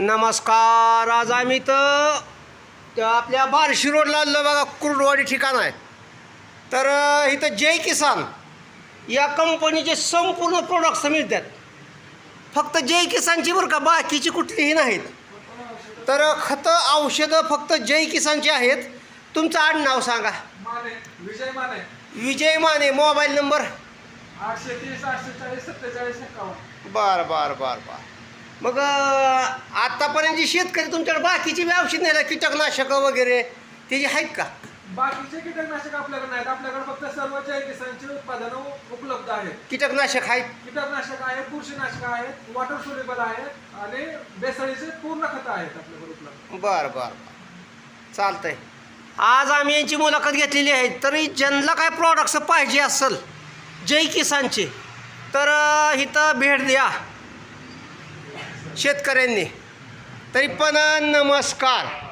नमस्कार आज आम्ही तर आपल्या बार्शी रोडला आलो बघा कुर्डवाडी ठिकाण आहे. तर इथं जय किसान या कंपनीचे संपूर्ण प्रोडक्ट्स मिळतात फक्त जय किसानची बरं का बाकीची कुठलीही नाहीत. तर खतं औषधं फक्त जय किसानची आहेत. तुमचं आडनाव सांगा. Vijay Mane. Vijay Mane mobile number? आठशे तीस आठशे चाळीस सत्तेचाळीस बर बर बर बर. मग आतापर्यंत जे शेतकरी तुमच्याकडे बाकीची बी औषध नाही कीटकनाशकं वगैरे त्याची आहेत का? बाकीचे कीटकनाशक आपल्याकडे नाहीत. आपल्याकडे फक्त सर्व किसानची उत्पादनं उपलब्ध आहेत. कीटकनाशक आहेत? कीटकनाशक आहेत बुरशीनाशक आहेत वॉटर सोल्युबल आहेत आणि बेसळीचे पूर्ण खतं आहेत आपल्याकडे उपलब्ध. बर बर बर. चालतंय. आज आम्ही यांची मुलाखत घेतलेली आहे. तरी ज्यांना काय प्रॉडक्ट्स पाहिजे असेल जय किसानचे तर अ, इथं भेट द्या. शेतकऱ्यांनी. तरी पण नमस्कार.